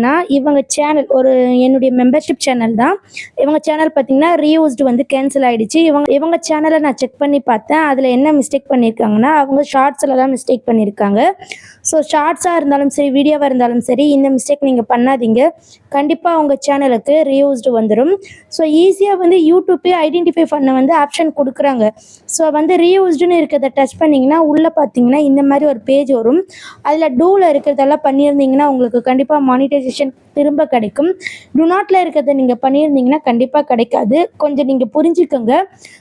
பார்த்தீங்கன்னா இவங்க சேனல் ஒரு என்னுடைய மெம்பர்ஷிப் சேனல் தான். இவங்க சேனல் பார்த்தீங்கன்னா ரீயூஸ்டு வந்து கேன்சல் ஆகிடுச்சு இவங்க இவங்க சேனலை நான் செக் பண்ணி பார்த்தேன். அதில் என்ன மிஸ்டேக் பண்ணியிருக்காங்கன்னா அவங்க ஷார்ட்ஸில் தான் மிஸ்டேக் பண்ணியிருக்காங்க ஸோ ஷார்ட்ஸாக இருந்தாலும் சரி வீடியோவாக இருந்தாலும் சரி இந்த மிஸ்டேக் நீங்கள் பண்ணாதீங்க. கண்டிப்பாக உங்கள் சேனலுக்கு ரீயூஸ்டு வந்துடும் ஸோ ஈஸியாக வந்து யூடியூப்பே ஐடென்டிஃபை பண்ண வந்து ஆப்ஷன் கொடுக்குறாங்க. ஸோ வந்து ரீயூஸ்டுன்னு இருக்கிறத டச் பண்ணிங்கன்னா உள்ளே பார்த்தீங்கன்னா இந்த மாதிரி ஒரு பேஜ் வரும். அதில் டூவில் இருக்கிறதெல்லாம் பண்ணியிருந்தீங்கன்னா உங்களுக்கு கண்டிப்பாக மானிட்டைசேஷன் திரும்ப கிடைக்கும். டு நாட்டில் இருக்கிறத நீங்கள் பண்ணியிருந்தீங்கன்னா கண்டிப்பாக கிடைக்காது. கொஞ்சம் நீங்கள் புரிஞ்சுக்கோங்க.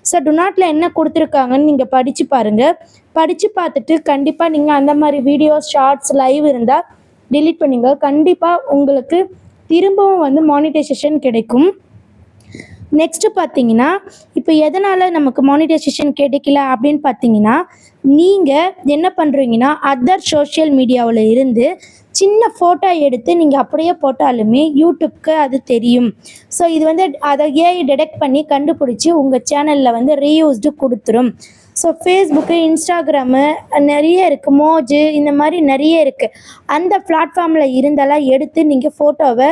ஸோ டு நாட்டில் என்ன கொடுத்துருக்காங்கன்னு நீங்கள் படித்து பாருங்கள் படித்து பார்த்துட்டு கண்டிப்பாக நீங்கள் அந்த மாதிரி வீடியோஸ் ஷார்ட்ஸ் லைவ் இருந்தால் டிலீட் பண்ணிங்க. கண்டிப்பாக உங்களுக்கு திரும்பவும் வந்து மானிட்டைசேஷன் கிடைக்கும். நெக்ஸ்ட்டு பார்த்தீங்கன்னா இப்போ எதனால் நமக்கு மானிட்டைசேஷன் கிடைக்கல அப்படின்னு பார்த்தீங்கன்னா நீங்கள் என்ன பண்ணுறீங்கன்னா அதர் சோஷியல் மீடியாவில் இருந்து சின்ன ஃபோட்டோ எடுத்து நீங்கள் அப்படியே போட்டாலுமே யூடியூப்க்கு அது தெரியும். ஸோ இது வந்து அதை ஏஐ டிடெக்ட் பண்ணி கண்டுபிடிச்சி உங்கள் சேனலில் வந்து ரீயூஸ்டு கொடுத்துரும். ஸோ ஃபேஸ்புக்கு இன்ஸ்டாகிராமு நிறைய இருக்குது மோஜு இந்த மாதிரி நிறைய இருக்குது அந்த பிளாட்ஃபார்மில் இருந்தெல்லாம் எடுத்து நீங்கள் ஃபோட்டோவை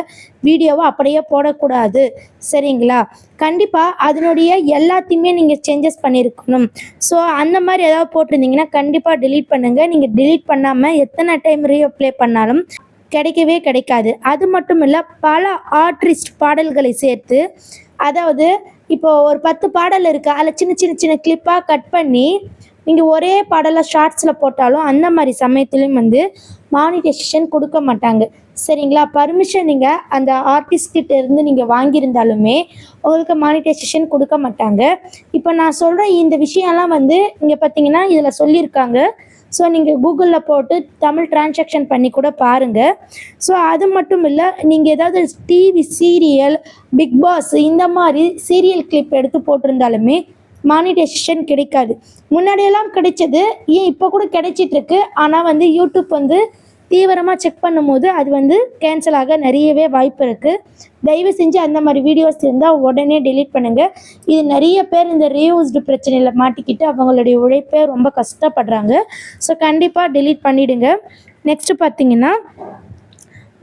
வீடியோவை அப்படியே போடக்கூடாது. சரிங்களா? கண்டிப்பாக அதனுடைய எல்லாத்தையுமே நீங்கள் சேஞ்சஸ் பண்ணியிருக்கணும் ஸோ அந்த மாதிரி ஏதாவது போட்டிருந்தீங்கன்னா கண்டிப்பாக டிலீட் பண்ணுங்கள் நீங்கள் டிலீட் பண்ணாமல் எத்தனை டைம் ரீஅப்ளை பண்ணாலும் கிடைக்கவே கிடைக்காது. அது மட்டும் இல்லை பல ஆர்டிஸ்ட் பாடல்களை சேர்த்து அதாவது இப்போ ஒரு பத்து பாடல் இருக்குது அதில் சின்ன சின்ன சின்ன கிளிப்பாக கட் பண்ணி நீங்கள் ஒரே பாடலை ஷார்ட்ஸில் போட்டாலும் அந்த மாதிரி சமயத்துலேயும் வந்து மானிட்டைசேஷன் கொடுக்க மாட்டாங்க. சரிங்களா? பர்மிஷன் நீங்கள் அந்த ஆர்டிஸ்ட்கிட்ட இருந்து நீங்கள் வாங்கியிருந்தாலுமே உங்களுக்கு மானிட்டைசேஷன் கொடுக்க மாட்டாங்க. இப்போ நான் சொல்கிற இந்த விஷயம்லாம் வந்து இங்கே பார்த்தீங்கன்னா இதில் சொல்லியிருக்காங்க. ஸோ நீங்கள் கூகுளில் போட்டு தமிழ் டிரான்சாக்ஷன் பண்ணி கூட பாருங்கள் ஸோ அது மட்டும் இல்லை நீங்கள் ஏதாவது டிவி சீரியல் பிக் பாஸ் இந்த மாதிரி சீரியல் கிளிப் எடுத்து போட்டிருந்தாலுமே மானிடைசேஷன் கிடைக்காது. முன்னாடியெல்லாம் கிடைச்சது ஏன் இப்போ கூட கிடைச்சிட்ருக்கு ஆனால் வந்து யூடியூப் வந்து தீவிரமாக செக் பண்ணும்போது அது வந்து கேன்சல் ஆக நிறையவே வாய்ப்பு இருக்குது தயவு செஞ்சு அந்த மாதிரி வீடியோஸ் இருந்தால் உடனே டெலீட் பண்ணுங்கள் இது நிறைய பேர் இந்த ரீயூஸ்டு பிரச்சனையில் மாட்டிக்கிட்டு அவங்களுடைய உழைப்பை ரொம்ப கஷ்டப்படுறாங்க. ஸோ கண்டிப்பாக டெலீட் பண்ணிவிடுங்க நெக்ஸ்ட்டு பார்த்தீங்கன்னா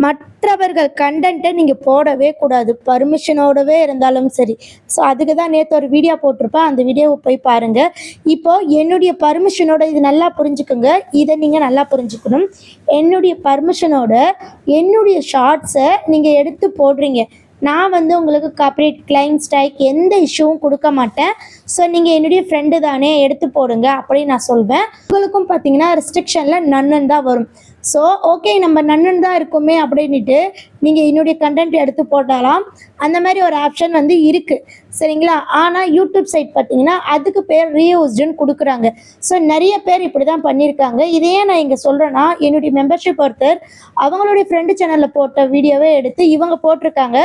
மற்றவர்கள் கண்டென்ட்டை நீங்கள் போடவே கூடாது. பர்மிஷனோடவே இருந்தாலும் சரி. ஸோ அதுக்கு தான் நேற்று ஒரு வீடியோ போட்டிருப்பேன். அந்த வீடியோவை போய் பாருங்கள் இப்போ என்னுடைய பர்மிஷனோட இது நல்லா புரிஞ்சுக்குங்க. இதை நீங்கள் நல்லா புரிஞ்சுக்கணும். என்னுடைய பர்மிஷனோட என்னுடைய ஷார்ட்ஸை நீங்கள் எடுத்து போடுறீங்க. நான் வந்து உங்களுக்கு காப்பரேட் கிளைம் ஸ்ட்ரைக் எந்த இஷ்யூவும் கொடுக்க மாட்டேன். ஸோ நீங்கள் என்னுடைய ஃப்ரெண்டு தானே எடுத்து போடுங்க. அப்படின்னு நான் சொல்வேன். உங்களுக்கும் பார்த்தீங்கன்னா ரெஸ்ட்ரிக்ஷனில் நன்னன் தான் வரும். ஸோ ஓகே நம்ம நன்னன் தான் இருக்குமே அப்படின்ட்டு நீங்கள் என்னுடைய கண்டென்ட் எடுத்து போட்டாலாம். அந்த மாதிரி ஒரு ஆப்ஷன் வந்து இருக்குது சரிங்களா? ஆனால் யூடியூப் சைட் பார்த்தீங்கன்னா அதுக்கு பேர் ரீயூஸ்டுன்னு கொடுக்குறாங்க. ஸோ நிறைய பேர் இப்படி தான் பண்ணியிருக்காங்க. இதையே நான் இங்கே சொல்கிறேன்னா என்னுடைய மெம்பர்ஷிப் ஒருத்தர் அவங்களுடைய ஃப்ரெண்டு சேனலில் போட்ட வீடியோவே எடுத்து இவங்க போட்டிருக்காங்க.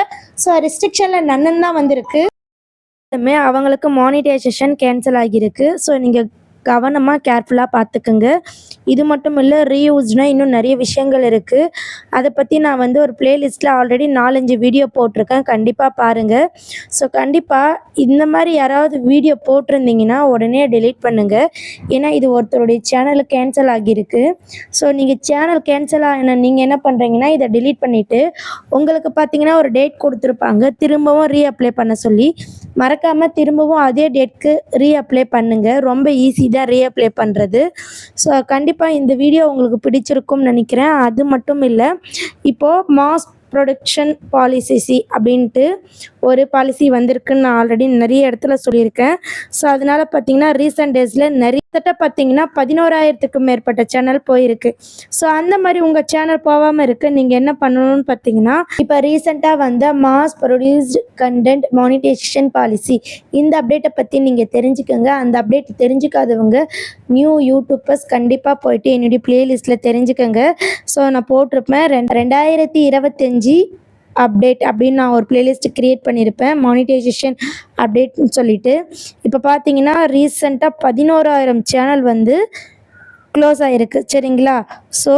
ஸோ ரெஸ்ட்ரிக்ஷனில் நன்னன் தான் வந்திருக்கு. அவங்களுக்கு மானிட்டைசேஷன் கேன்சல் ஆகியிருக்கு. ஸோ நீங்கள் கவனமாக கேர்ஃபுல்லாக பார்த்துக்குங்க இது மட்டும் இல்லை ரீயூஸ்னால் இன்னும் நிறைய விஷயங்கள் இருக்குது அதை பற்றி நான் வந்து ஒரு பிளேலிஸ்ட்டில் ஆல்ரெடி நாலஞ்சு வீடியோ போட்டிருக்கேன். கண்டிப்பாக பாருங்கள் ஸோ கண்டிப்பாக இந்த மாதிரி யாராவது வீடியோ போட்டிருந்தீங்கன்னா உடனே டெலீட் பண்ணுங்கள் ஏன்னா இது ஒருத்தருடைய சேனல் கேன்சல் ஆகியிருக்கு. ஸோ நீங்கள் சேனல் கேன்சல் ஆன நீங்கள் என்ன பண்ணுறீங்கன்னா இதை டெலீட் பண்ணிவிட்டு உங்களுக்கு பார்த்தீங்கன்னா ஒரு டேட் கொடுத்துருப்பாங்க. திரும்பவும் ரீஅப்ளை பண்ண சொல்லி மறக்காமல் திரும்பவும் அதே டேட்க்கு ரீஅப்ளை பண்ணுங்கள் ரொம்ப ஈஸி தான் ரீஅப்ளை பண்ணுறது ஸோ கண்டிப்பாக இந்த வீடியோ உங்களுக்கு பிடிச்சிருக்கும்னு நினைக்கிறேன். அது மட்டும் இல்லை இப்போது மாஸ் ப்ரொடக்ஷன் பாலிசிசி அப்படின்ட்டு ஒரு பாலிசி வந்திருக்குன்னு நான் ஆல்ரெடி நிறைய இடத்துல சொல்லியிருக்கேன். ஸோ அதனால் பார்த்தீங்கன்னா ரீசெண்ட் டேஸில் நிறைய தட்ட பார்த்தீங்கன்னா பதினோராயிரத்துக்கும் மேற்பட்ட சேனல் போயிருக்கு. ஸோ அந்த மாதிரி உங்கள் சேனல் போகாமல் இருக்க நீங்கள் என்ன பண்ணணும்னு பார்த்தீங்கன்னா இப்போ ரீசெண்டாக வந்த mass produced content monetization policy இந்த அப்டேட்டை பற்றி நீங்கள் தெரிஞ்சுக்கோங்க. அந்த அப்டேட் தெரிஞ்சுக்காதவங்க நியூ யூடியூப்பர்ஸ் கண்டிப்பாக போயிட்டு என்னுடைய பிளேலிஸ்ட்டில் தெரிஞ்சுக்கோங்க. ஸோ நான் போட்டிருப்பேன். ரெண்டாயிரத்தி இருபத்தஞ்சி அப்டேட் அப்படின்னு நான் ஒரு பிளேலிஸ்ட் க்ரியேட் பண்ணியிருப்பேன். மானிட்டைசேஷன் அப்டேட்னு சொல்லிட்டு. இப்போ பார்த்தீங்கன்னா ரீசெண்டாக பதினோராயிரம் சேனல் வந்து க்ளோஸ் ஆகிருக்கு சரிங்களா? ஸோ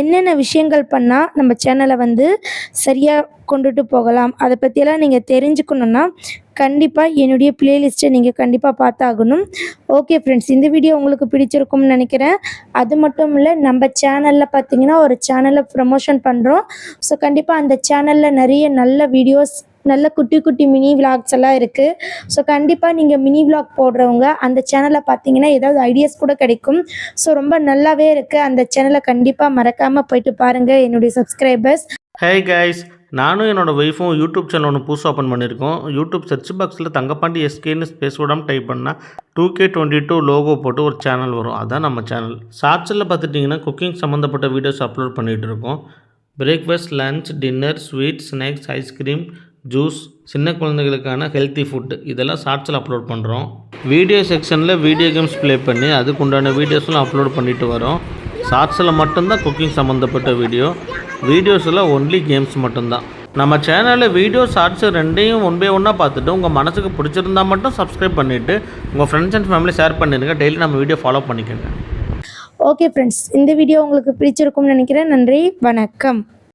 என்னென்ன விஷயங்கள் பண்ணால் நம்ம சேனலை வந்து சரியாக கொண்டுட்டு போகலாம்? அதை பற்றியெல்லாம் நீங்கள் தெரிஞ்சுக்கணுன்னா கண்டிப்பாக என்னுடைய பிளேலிஸ்ட்டை நீங்கள் கண்டிப்பாக பார்த்தாகணும். ஓகே ஃப்ரெண்ட்ஸ் இந்த வீடியோ உங்களுக்கு பிடிச்சிருக்கும்னு நினைக்கிறேன். அது மட்டும் இல்லை நம்ம சேனலில் பார்த்தீங்கன்னா ஒரு சேனலை ப்ரமோஷன் பண்ணுறோம் ஸோ கண்டிப்பாக அந்த சேனலில் நிறைய நல்ல வீடியோஸ் நல்ல குட்டி குட்டி மினி விளாக்ஸ் எல்லாம் இருக்குது ஸோ கண்டிப்பாக நீங்கள் மினி விளாக் போடுறவங்க அந்த சேனலை பார்த்தீங்கன்னா ஏதாவது ஐடியாஸ் கூட கிடைக்கும். ஸோ ரொம்ப நல்லாவே இருக்குது அந்த சேனலை கண்டிப்பாக மறக்காமல் போயிட்டு பாருங்கள் என்னுடைய சப்ஸ்கிரைபர்ஸ் ஹே கைஸ் நானும் என்னோடய ஒய்ஃபும் யூடியூப் சேனல் ஒன்று புதுசாக ஓப்பன் பண்ணியிருக்கோம். யூடியூப் சர்ச் பாக்ஸில் தங்கப்பாண்டி எஸ்கேன்னு ஸ்பேஸ் விடாமல் டைப் பண்ணால் two K twenty two logo போட்டு ஒரு சேனல் வரும். அதான் நம்ம சேனல் ஷார்ட்ஸில் பார்த்துட்டிங்கன்னா குக்கிங் சம்மந்தப்பட்ட வீடியோஸ் அப்லோட் பண்ணிகிட்டு இருக்கோம். Breakfast lunch dinner sweet snacks ice cream juice சின்ன குழந்தைகளுக்கான ஹெல்த்தி ஃபுட்டு இதெல்லாம் ஷார்ட்ஸில் அப்லோட் பண்ணுறோம் வீடியோ செக்ஷனில் வீடியோ கேம்ஸ் ப்ளே பண்ணி அதுக்குண்டான வீடியோஸ்லாம் அப்லோட் பண்ணிட்டு வரோம். ஷார்ட்ஸில் மட்டும்தான் குக்கிங் சம்மந்தப்பட்ட வீடியோ வீடியோஸில் ஒன்லி கேம்ஸ் மட்டும்தான். நம்ம சேனலில் வீடியோ ஷார்ட்ஸ் ரெண்டையும் ஒன் பை ஒன்னாக பார்த்துட்டு உங்கள் மனசுக்கு பிடிச்சிருந்தா மட்டும் சப்ஸ்கிரைப் பண்ணிவிட்டு உங்கள் ஃப்ரெண்ட்ஸ் அண்ட் ஃபேமிலி ஷேர் பண்ணிடுங்க. டெய்லி நம்ம வீடியோ ஃபாலோ பண்ணிக்கோங்க. ஓகே ஃப்ரெண்ட்ஸ் இந்த வீடியோ உங்களுக்கு பிடிச்சிருக்கும்னு நினைக்கிறேன். நன்றி. வணக்கம்.